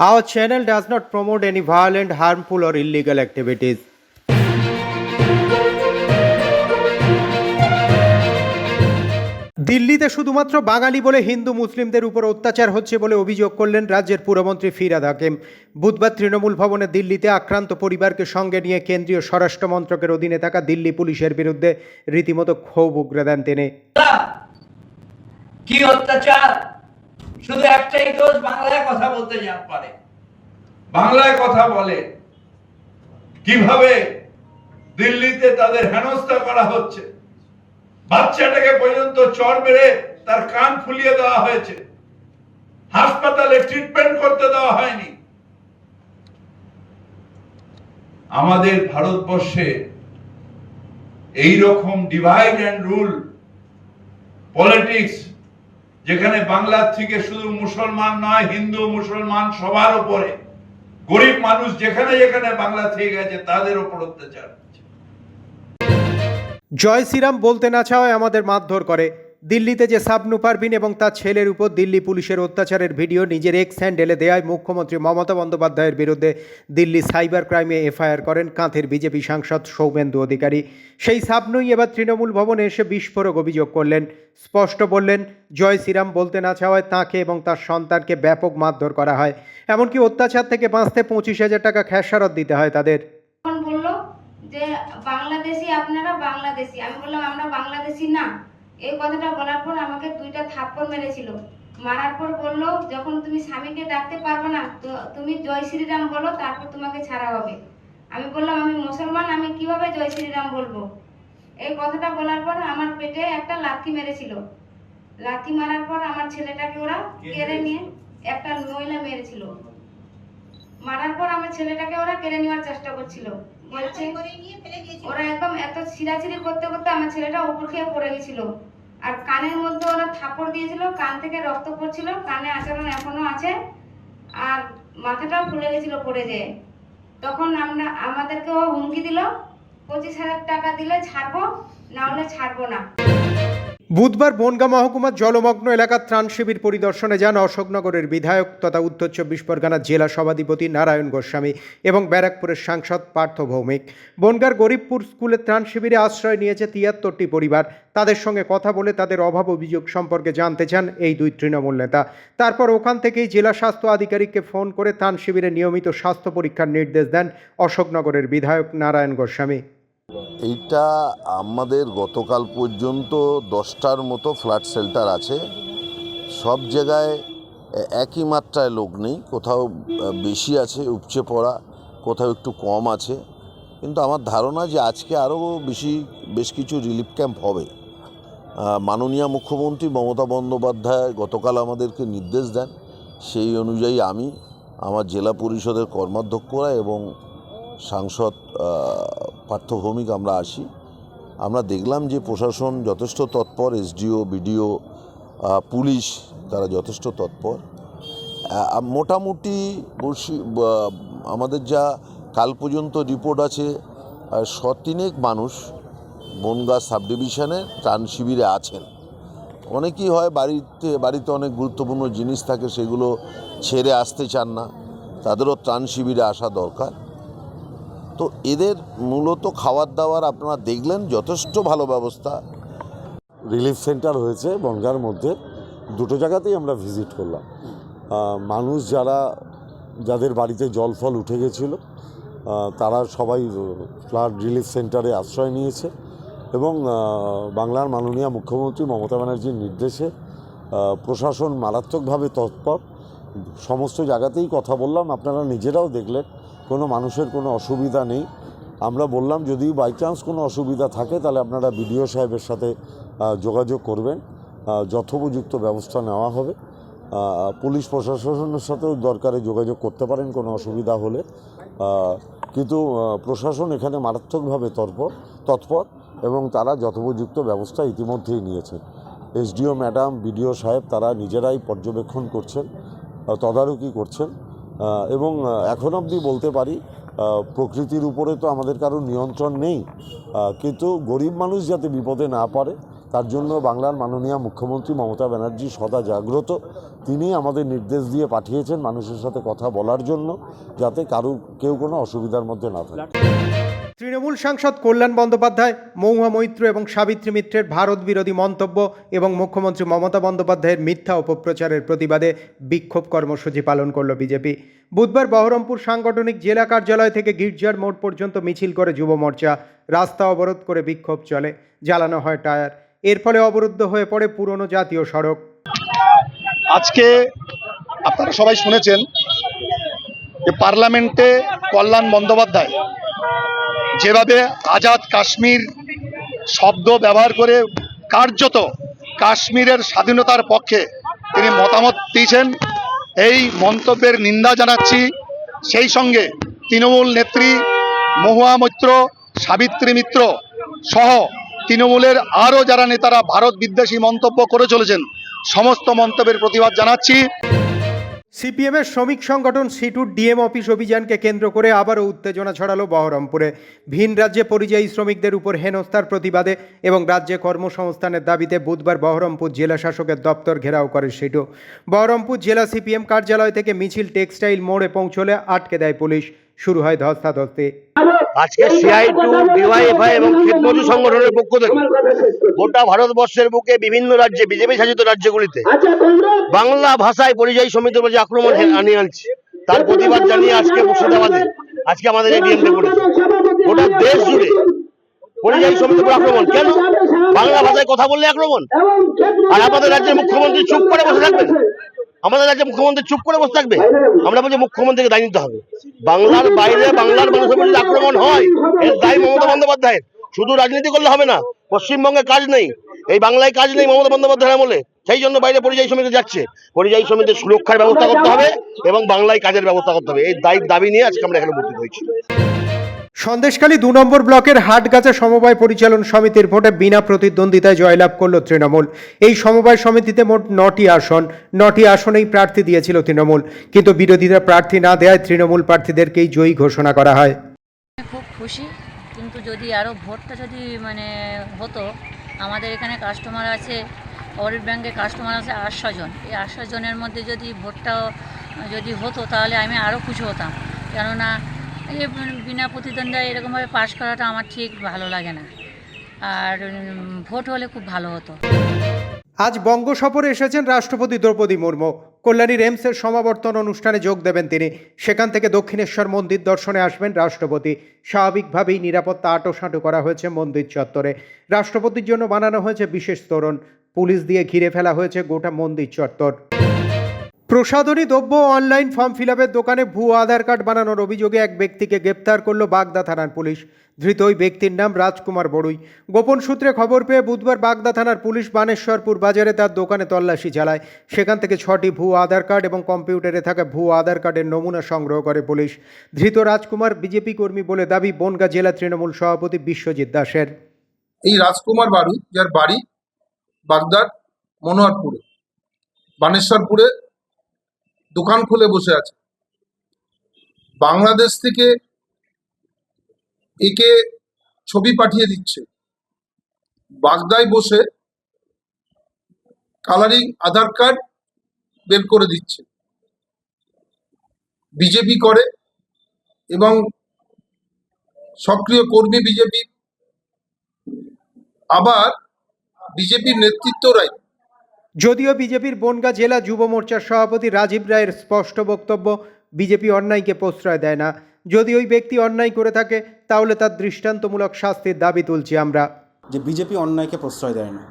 Our channel does not promote any violent, harmful, or illegal activities. দিল্লিতে শুধুমাত্র বাঙালি বলে হিন্দু মুসলিমদের উপর অত্যাচার হচ্ছে বলে অভিযোগ করলেন রাজ্যের পুরমন্ত্রী ফিরাদ হাকিম। বুধবার তৃণমূল ভবনে দিল্লিতে আক্রান্ত পরিবারকে সঙ্গে নিয়ে কেন্দ্রীয় স্বরাষ্ট্র মন্ত্রকের অধীনে থাকা দিল্লি পুলিশের বিরুদ্ধে রীতিমতো ক্ষোভ উগরে দেন তিনি। কি অত্যাচার? শুধু একটাই দোষ, বাংলায় কথা বলতে যা পারে। বাংলায় কথা বলে। কীভাবে দিল্লিতে তাদের হেনস্থা করা হচ্ছে? বাচ্চাটাকে পর্যন্ত চর মেরে তার কান ফুলিয়ে দেওয়া হয়েছে। হাসপাতালে ট্রিটমেন্ট করতে দেওয়া হয়নি। আমাদের ভারতবর্ষে এই রকম ডিভাইড অ্যান্ড রুল পলিটিক্স যেখানে বাংলার থেকে শুধু মুসলমান নয়, হিন্দু, মুসলমান সবার উপরে। গরিব মানুষ যেখানে যেখানে বাংলা থেকে গেছে, তাদের উপর অত্যাচার জয় শ্রীরাম বলতে না চাওয়ায় আমাদের মারধর করে। দিল্লিতে যে সাবনু পারভিন এবং তার ছেলের উপর দিল্লি পুলিশের অত্যাচারের ভিডিও নিজের এক্স হ্যান্ডেলে দেয়ায় মুখ্যমন্ত্রী মমতা বন্দ্যোপাধ্যায়ের বিরুদ্ধে দিল্লি সাইবার ক্রাইমে এফআইআর করেন কাঁথের বিজেপি সাংসদ সৌমেন্দু অধিকারী। সেই সাবনুই এবার তৃণমূল ভবনে এসে বিস্ফোরক অভিযোগ করলেন। স্পষ্ট বললেন, জয় শ্রীরাম বলতে না চাওয়ায় তাঁকে এবং তার সন্তানকে ব্যাপক মারধর করা হয়। এমনকি অত্যাচার থেকে বাঁচতে পঁচিশ হাজার টাকা খেসারত দিতে হয় তাদের। যে, বাংলাদেশি আপনারা বাংলাদেশি। আমি বললাম, আমরা বাংলাদেশি না। এই কথাটা বলার পর আমাকে দুইটা থাপ্পড় মেরেছিল। মারার পর বলল যখন তুমি স্বামীকে ডাকতে পারবে না তো তুমি জয় শ্রীরাম বলো তারপর তোমাকে ছাড়া হবে। আমি বললাম আমি মুসলমান আমি কীভাবে জয় শ্রীরাম বলব? এই কথাটা বলার পর আমার পেটে একটা লাথি মেরেছিল। লাথি মারার পর আমার ছেলেটাকে ওরা কেড়ে নিয়ে একটা মহিলা মেরেছিল। মারার পর আমার ছেলেটাকে ওরা কেড়ে নেওয়ার চেষ্টা করছিল। বলছে ওরা একদম এত ছিঁড়াছিড়ি করতে করতে আমার ছেলেটা উপর খেয়ে পড়ে গেছিল। আর কানের মধ্যে ওরা থাপড় দিয়েছিল কান থেকে রক্ত পড়ছিল কানে আচরণ এখনও আছে আর মাথাটাও ফুলে গেছিল পড়ে যেয়ে। তখন আমরা আমাদেরকেও হুমকি দিল পঁচিশ হাজার টাকা দিলে ছাড়বো না হলে ছাড়বো না। বুধবার বনগাঁ মহকুমার জলমগ্ন এলাকার ত্রাণ শিবির পরিদর্শনে যান অশোকনগরের বিধায়ক তথা উত্তর চব্বিশ পরগনার জেলা সভাধিপতি নারায়ণ গোস্বামী এবং ব্যারাকপুরের সাংসদ পার্থ ভৌমিক। বনগাঁর গরিবপুর স্কুলের ত্রাণ শিবিরে আশ্রয় নিয়েছে তিয়াত্তরটি পরিবার। তাদের সঙ্গে কথা বলে তাদের অভাব অভিযোগ সম্পর্কে জানতে চান এই দুই তৃণমূল নেতা। তারপর ওখান থেকেই জেলা স্বাস্থ্য আধিকারিককে ফোন করে ত্রাণ শিবিরে নিয়মিত স্বাস্থ্য পরীক্ষার নির্দেশ দেন অশোকনগরের বিধায়ক নারায়ণ গোস্বামী। এইটা আমাদের গতকাল পর্যন্ত দশটার মতো ফ্ল্যাট শেল্টার আছে। সব জায়গায় একই মাত্রায় লোক নেই। কোথাও বেশি আছে, উপচে পড়া, কোথাও একটু কম আছে। কিন্তু আমার ধারণা যে আজকে আরও বেশি, বেশ কিছু রিলিফ ক্যাম্প হবে। মাননীয় মুখ্যমন্ত্রী মমতা বন্দ্যোপাধ্যায় গতকাল আমাদেরকে নির্দেশ দেন। সেই অনুযায়ী আমি আমার জেলা পরিষদের কর্মাধ্যক্ষরা এবং সাংসদ আহ, পার্থ ভৌমিক আমরা আসি আমরা দেখলাম যে প্রশাসন যথেষ্ট তৎপর এসডিও বিডিও পুলিশ তারা যথেষ্ট তৎপর। মোটামুটি আমাদের যা কাল পর্যন্ত রিপোর্ট আছে শতিনেক মানুষ বনগাঁ সাব ডিভিশনে ত্রাণ শিবিরে আছেন। অনেকেই হয় বাড়িতে বাড়িতে অনেক গুরুত্বপূর্ণ জিনিস থাকে সেগুলো ছেড়ে আসতে চান না তাদেরও ত্রাণ শিবিরে আসা দরকার। তো এদের মূলত খাবার দাবার আপনারা দেখলেন, যথেষ্ট ভালো ব্যবস্থা। রিলিফ সেন্টার হয়েছে বনগাঁর মধ্যে। দুটো জায়গাতেই আমরা ভিজিট করলাম। মানুষ যারা, যাদের বাড়িতে জল ফল উঠে গেছিল তারা সবাই ফ্লাড রিলিফ সেন্টারে আশ্রয় নিয়েছে এবং বাংলার মাননীয় মুখ্যমন্ত্রী মমতা ব্যানার্জির নির্দেশে প্রশাসন মারাত্মকভাবে তৎপর। সমস্ত জায়গাতেই কথা বললাম, আপনারা নিজেরাও দেখলেন। কোনো মানুষের কোনো অসুবিধা নেই। আমরা বললাম, যদি বাই চান্স কোনো অসুবিধা থাকে, তাহলে আপনারা বিডিও সাহেবের সাথে যোগাযোগ করবেন। যথোপযুক্ত ব্যবস্থা নেওয়া হবে। পুলিশ প্রশাসনের সাথেও দরকারে যোগাযোগ করতে পারেন, কোনো অসুবিধা হলে। কিন্তু প্রশাসন এখানে মারাত্মকভাবে তৎপর তৎপর এবং তারা যথোপযুক্ত ব্যবস্থা ইতিমধ্যেই নিয়েছেন। এসডিও ম্যাডাম, বিডিও সাহেব, তারা নিজেরাই পর্যবেক্ষণ করছেন তদারকি করছেন। এবং এখন অবধি বলতে পারি প্রকৃতির উপরে তো আমাদের কারও নিয়ন্ত্রণ নেই। কিন্তু গরিব মানুষ যাতে বিপদে না পারে তার জন্য বাংলার মাননীয় মুখ্যমন্ত্রী মমতা ব্যানার্জি সদা জাগ্রত। তিনি আমাদের নির্দেশ দিয়ে পাঠিয়েছেন মানুষের সাথে কথা বলার জন্য, যাতে কারও, কেউ কোনো অসুবিধার মধ্যে না থাকে। তৃণমূল সাংসদ কল্যাণ বন্দ্যোপাধ্যায় মৌহা মৈত্র এবং সাবিত্রী মিত্রের ভারত বিরোধী মন্তব্য এবং মুখ্যমন্ত্রী মমতা বন্দ্যোপাধ্যায়ের মিথ্যা অপপ্রচারের প্রতিবাদে বিক্ষোভ কর্মসূচি পালন করল বিজেপি। বুধবার বহরমপুর সাংগঠনিক জেলা কার্যালয় থেকে গির্জার মোড় পর্যন্ত মিছিল করে যুব মোর্চা। রাস্তা অবরোধ করে বিক্ষোভ চলে। জ্বালানো হয় টায়ার। এর ফলে অবরুদ্ধ হয়ে পড়ে পুরনো জাতীয় সড়ক। আজকে আপনারা সবাই শুনেছেন যে পার্লামেন্টে কল্যাণ বন্দ্যোপাধ্যায় যেভাবে আজাদ কাশ্মীর শব্দ ব্যবহার করে কার্যত কাশ্মীরের স্বাধীনতার পক্ষে তিনি মতামত দিয়েছেন, এই মন্তব্যের নিন্দা জানাচ্ছি। সেই সঙ্গে তৃণমূল নেত্রী মহুয়া মৈত্র, সাবিত্রী মিত্র সহ তৃণমূলের আরও যারা নেতারা ভারত বিদ্বেষী মন্তব্য করে চলেছেন, সমস্ত মন্তব্যের প্রতিবাদ জানাচ্ছি। সিপিএমের শ্রমিক সংগঠন সিটুর ডিএম অফিস অভিযানকে কেন্দ্র করে আবারও উত্তেজনা ছড়ালো বহরমপুরে। ভিন রাজ্যে পরিযায়ী শ্রমিকদের উপর হেনস্থার প্রতিবাদে এবং রাজ্যে কর্মসংস্থানের দাবিতে বুধবার বহরমপুর জেলা শাসকের দপ্তর ঘেরাও করে সিটু। বহরমপুর জেলা সিপিএম কার্যালয় থেকে মিছিল টেক্সটাইল মোড়ে পৌঁছলে আটকে দেয় পুলিশ। শুরু হয় ধস্তাধস্তি আজকে সিআই টু ডিওয়াইএফআই এবং ক্ষেতমজুর সংগঠনের পক্ষ থেকে গোটা ভারতবর্ষের বুকে বিভিন্ন রাজ্যে বিজেপি শাসিত রাজ্যগুলিতে বাংলা ভাষায় পরিযায়ী সমিতির উপর যে আক্রমণ আনিয়ে আনছে তার প্রতিবাদ জানিয়ে আজকে মুর্শিদাবাদে আজকে আমাদের এই ডিএমকে করেছে। গোটা দেশ জুড়ে পরিযায়ী সমিতির উপর আক্রমণ। কেন? বাংলা ভাষায় কথা বললে আক্রমণ। আর আমাদের রাজ্যের মুখ্যমন্ত্রী চুপ করে বসে থাকবেন। আমাদের রাজ্যের মুখ্যমন্ত্রী চুপ করে বসে থাকবে। আমরা বলছি মুখ্যমন্ত্রীকে দায় নিতে হবে। বাংলার বাইরে বাংলার মানুষের প্রতি আক্রমণ হয় এর দায় মমতা বন্দ্যোপাধ্যায়ের। শুধু রাজনীতি করলে হবে না পশ্চিমবঙ্গে কাজ নেই। এই বাংলায় কাজ নেই মমতা বন্দ্যোপাধ্যায়ের আমলে সেই জন্য বাইরে পরিযায়ী সমিতি যাচ্ছে। পরিযায়ী সমিতির সুরক্ষার ব্যবস্থা করতে হবে এবং বাংলায় কাজের ব্যবস্থা করতে হবে। এই দায়িত্ব দাবি নিয়ে আজকে আমরা এখানে উপস্থিত হয়েছি। সন্দেশখালী দু নম্বর ব্লকের হাটগাছা সমবায় পরিচালন সমিতির ভোটে বিনা প্রতিদ্বন্দ্বিতায় জয়লাভ করল তৃণমূল। এই সমবায় সমিতিতে মোট নটি আসন। নটি আসনেই প্রার্থী দিয়েছিল তৃণমূল। কিন্তু বিরোধীরা প্রার্থী না দেওয়ায় তৃণমূল প্রার্থীদেরকেই জয়ী ঘোষণা করা হয়। খুব খুশি। কিন্তু যদি আরও ভোটটা যদি মানে হতো, আমাদের এখানে কাস্টমার আছে, অরিট ব্যাংকে কাস্টমার আছে আটশো জন। এই আটশো জনের মধ্যে যদি ভোটটাও যদি হতো, তাহলে আমি আরও খুশি হতাম। কেননা এই বিনা প্রতিদ্বন্দ্বিতা এরকমভাবে পাশ করাটা আমার ঠিক ভালো লাগে না। আর ভোট হলে খুব ভালো হতো। আজ বঙ্গ সফরে এসেছেন রাষ্ট্রপতি দ্রৌপদী মুর্মু। কল্যাণীর এমসের সমাবর্তন অনুষ্ঠানে যোগ দেবেন তিনি। সেখান থেকে দক্ষিণেশ্বর মন্দির দর্শনে আসবেন রাষ্ট্রপতি। স্বাভাবিকভাবেই নিরাপত্তা আঁটোসাঁটো করা হয়েছে মন্দির চত্বরে। রাষ্ট্রপতির জন্য বানানো হয়েছে বিশেষ তোরণ। পুলিশ দিয়ে ঘিরে ফেলা হয়েছে গোটা মন্দির চত্বর। প্রসাধনী দ্রব্য অনলাইন ফর্ম ফিল দোকানে ভুয়ো আধার কার্ড বানানোর অভিযোগে এক ব্যক্তিকে গ্রেপ্তার করল বাগদা থানার পুলিশ। ধৃত ওই ব্যক্তির নাম রাজকুমার বড়ুই। গোপন সূত্রে খবর পেয়ে বুধবার বাগদা থানার পুলিশ বানেশ্বরপুর বাজারে তার দোকানে তল্লাশি চালায়। সেখান থেকে ছটি ভুয়ো আধার কার্ড এবং কম্পিউটারে থাকা ভুয়ো আধার কার্ডের নমুনা সংগ্রহ করে পুলিশ। ধৃত রাজকুমার বিজেপি কর্মী বলে দাবি বনগাঁ জেলা তৃণমূল সভাপতি বিশ্বজিৎ দাসের। এই রাজকুমার বাড়ি, যার বাড়ি বাগদার মনোয়ারপুরে, বানেশ্বরপুরে দোকান খুলে বসে আছে। বাংলাদেশ থেকে একে ছবি পাঠিয়ে দিচ্ছে। বাগদায় বসে কালারিং আধার কার্ড বের করে দিচ্ছে। বিজেপি করে এবং সক্রিয় কর্মী বিজেপি। আবার বিজেপির নেতৃত্বরাই যদিও বিজেপির বনগাঁ জেলা যুব মোর্চার সভাপতি রাজীব রায়ের স্পষ্ট বক্তব্য বিজেপি অন্যায়কে প্রশ্রয় দেয় না। যদি ওই ব্যক্তি অন্যায় করে থাকে, তাহলে তার দৃষ্টান্তমূলক শাস্তির দাবি তুলছি আমরা। যে বিজেপি অন্যায়কে প্রশ্রয় দেয় না।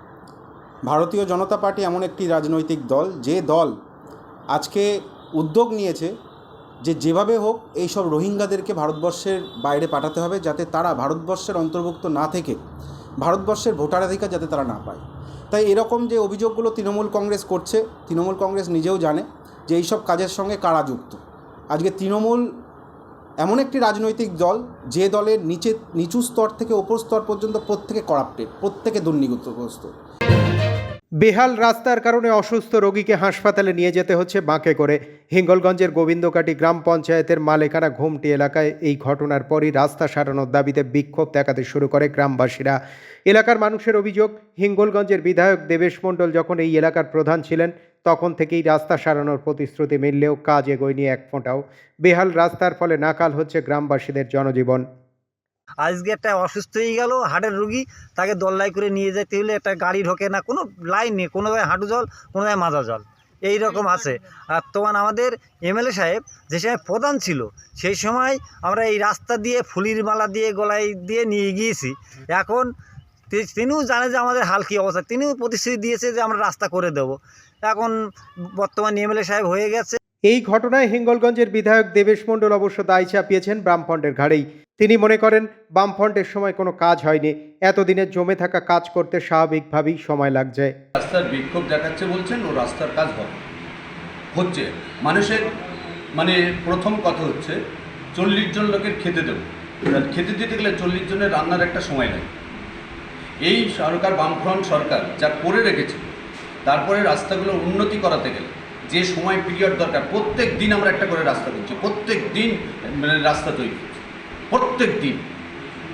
ভারতীয় জনতা পার্টি এমন একটি রাজনৈতিক দল, যে দল আজকে উদ্যোগ নিয়েছে যে যেভাবে হোক এই সব রোহিঙ্গাদেরকে ভারতবর্ষের বাইরে পাঠাতে হবে, যাতে তারা ভারতবর্ষের অন্তর্ভুক্ত না থেকে ভারতবর্ষের ভোটাধিকার যাতে তারা না পায়। তাই এরকম যে অভিযোগগুলো তৃণমূল কংগ্রেস করছে, তৃণমূল কংগ্রেস নিজেও জানে যে এইসব কাজের সঙ্গে কারা যুক্ত। আজকে তৃণমূল এমন একটি রাজনৈতিক দল, যে দলের নিচে, নিচু স্তর থেকে ওপর স্তর পর্যন্ত প্রত্যেকে করাপ্টেড, প্রত্যেকে দুর্নীতিগ্রস্ত। বেহাল রাস্তার কারণে অসুস্থ রোগীকে হাসপাতালে নিয়ে যেতে হচ্ছে বাঁকে করে। হিঙ্গলগঞ্জের গোবিন্দকাটি গ্রাম পঞ্চায়েতের মালেকানা ঘুমটি এলাকায় এই ঘটনার পরই রাস্তা সারানোর দাবিতে বিক্ষোভ দেখাতে শুরু করে গ্রামবাসীরা। এলাকার মানুষের অভিযোগ, হিঙ্গলগঞ্জের বিধায়ক দেবেশ মণ্ডল যখন এই এলাকার প্রধান ছিলেন, তখন থেকেই রাস্তা সারানোর প্রতিশ্রুতি মিললেও কাজ এগোয়নি এক ফোঁটাও। বেহাল রাস্তার ফলে নাকাল হচ্ছে গ্রামবাসীদের জনজীবন। আজকে একটা অসুস্থ হয়ে গেল হার্টের রুগী তাকে দল্লাই করে নিয়ে যেতে হলে একটা গাড়ি ঢোকে না কোনো লাইন নেই কোনো জায়গায় হাঁটু জল কোনো জায়গায় মাজা জল। এই রকম আছে। আর তোমার আমাদের এমএলএ সাহেব যে সময় প্রধান ছিল সেই সময় আমরা এই রাস্তা দিয়ে ফুলির মালা দিয়ে গলায় দিয়ে নিয়ে গিয়েছি। এখন তিনিও জানে যে আমাদের হাল কী অবস্থা তিনিও প্রতিশ্রুতি দিয়েছে যে আমরা রাস্তা করে দেব। এখন বর্তমান এমএলএ সাহেব হয়ে গেছে। এই ঘটনায় হিঙ্গলগঞ্জের বিধায়ক দেবেশ মণ্ডল অবশ্য দায় চাপিয়েছেন বামফ্রন্টের ঘাড়েই। তিনি মনে করেন, বামফ্রন্টের সময় কোনো কাজ হয়নি। এতদিনে জমে থাকা কাজ করতে স্বাভাবিকভাবেই সময় লাগছে। রাস্তার বিক্ষোভ দেখাচ্ছে বলছেন, ও রাস্তার কাজ হচ্ছে। মানুষের মানে প্রথম কথা হচ্ছে, চল্লিশ জন লোকের খেতে দেবো। খেতে দিতে গেলে চল্লিশ জনের রান্নার একটা সময় লাগে এই সরকার, বামফ্রন্ট সরকার যা করে রেখেছে, তারপরে রাস্তাগুলো উন্নতি করাতে গেলে যে সময় পিরিয়ড দরকার প্রত্যেক দিন আমরা একটা করে রাস্তা করছি প্রত্যেক দিন মানে রাস্তা তৈরি হচ্ছে প্রত্যেক দিন।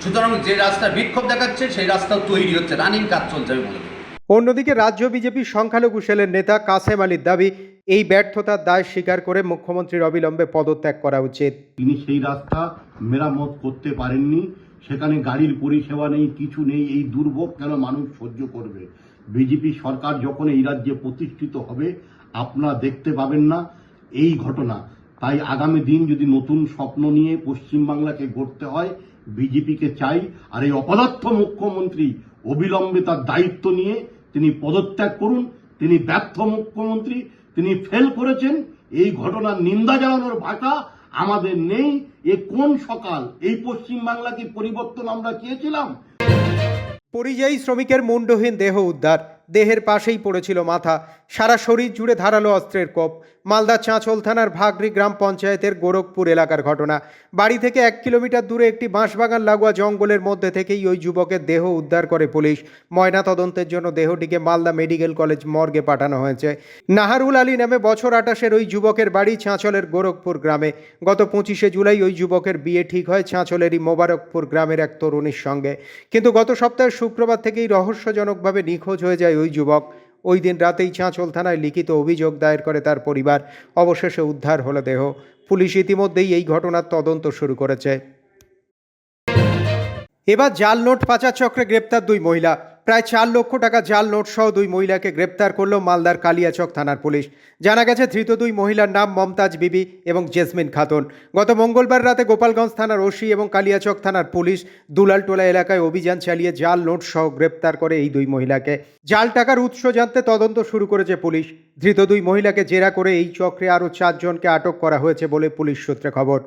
সুতরাং যে রাস্তা বিক্ষোভ দেখাচ্ছে সেই রাস্তাও তৈরি হচ্ছে রানিং কাজ চলছে আমি বলে অন্যদিকে রাজ্য বিজেপির সংখ্যালঘু সেলের নেতা কাসেম আলীর দাবি এই ব্যর্থতার দায় স্বীকার করে মুখ্যমন্ত্রীর অবিলম্বে পদত্যাগ করা উচিত। তিনি সেই রাস্তা মেরামত করতে পারেননি সেখানে গাড়ির পরিষেবা নেই কিছু নেই এই দুর্ভোগ কেন মানুষ সহ্য করবে? বিজেপি সরকার যখন এই রাজ্যে প্রতিষ্ঠিত হবে আপনারা দেখতে পাবেন না এই ঘটনা। তাই আগামী দিন যদি নতুন স্বপ্ন নিয়ে পশ্চিমবাংলাকে গড়তে হয়, বিজেপিকে চাই, আর এই অপদার্থ মুখ্যমন্ত্রী অবিলম্বে তার দায়িত্ব নিয়ে তিনি পদত্যাগ করুন, তিনি ব্যর্থ মুখ্যমন্ত্রী, তিনি ফেল করেছেন, এই ঘটনার নিন্দা জানানোর ভাষা আমাদের নেই। এ কোন সকাল? এই পশ্চিম বাংলা কি পরিবর্তন আমরা চেয়েছিলাম? পরিযায়ী শ্রমিকের মুন্ডহীন দেহ উদ্ধার। দেহের পাশেই পড়েছিল মাথা। সারা শরীর জুড়ে ধারালো অস্ত্রের কোপ। মালদা চাঁচল থানার ভাগরি গ্রাম পঞ্চায়েতের গোরখপুর এলাকার ঘটনা। বাড়ি থেকে এক কিলোমিটার দূরে একটি বাঁশবাগান লাগোয়া জঙ্গলের মধ্যে থেকেই ওই যুবকের দেহ উদ্ধার করে পুলিশ। ময়না তদন্তের জন্য দেহটিকে মালদা মেডিকেল কলেজ মর্গে পাঠানো হয়েছে। নাহারুল আলী নামে বছর আটাশের ওই যুবকের বাড়ি চাঁচলের গোরখপুর গ্রামে। গত পঁচিশে জুলাই ওই যুবকের বিয়ে ঠিক হয় চাঁচলেরই মোবারকপুর গ্রামের এক তরুণীর সঙ্গে। কিন্তু গত সপ্তাহের শুক্রবার থেকেই রহস্যজনকভাবে নিখোঁজ হয়ে যায় ওই যুবক ওই দিন রাতেই চাঁচল থানায় লিখিত অভিযোগ দায়ের করে তার পরিবার। অবশেষে উদ্ধার হলো দেহ। পুলিশ ইতিমধ্যেই এই ঘটনার তদন্ত শুরু করেছে। এবার জাল নোট পাচার চক্রে গ্রেপ্তার দুই মহিলা। প্রায় চার লক্ষ টাকা জাল নোট সহ দুই মহিলাকে গ্রেপ্তার করল মালদার কালিয়াচক থানার পুলিশ। জানা গেছে, ধৃত দুই মহিলার নাম মমতাজ বিবি এবং জেসমিন খাতুন। গত মঙ্গলবার রাতে গোপালগঞ্জ থানার ওসি এবং কালিয়াচক থানার পুলিশ দুলালটোলা এলাকায় অভিযান চালিয়ে জাল নোট সহ গ্রেপ্তার করে এই দুই মহিলাকে। জাল টাকার উৎস জানতে তদন্ত শুরু করেছে পুলিশ। ধৃত দুই মহিলাকে জেরা করে এই চক্রে আরও চারজনকে আটক করা হয়েছে বলে পুলিশ সূত্রে খবর।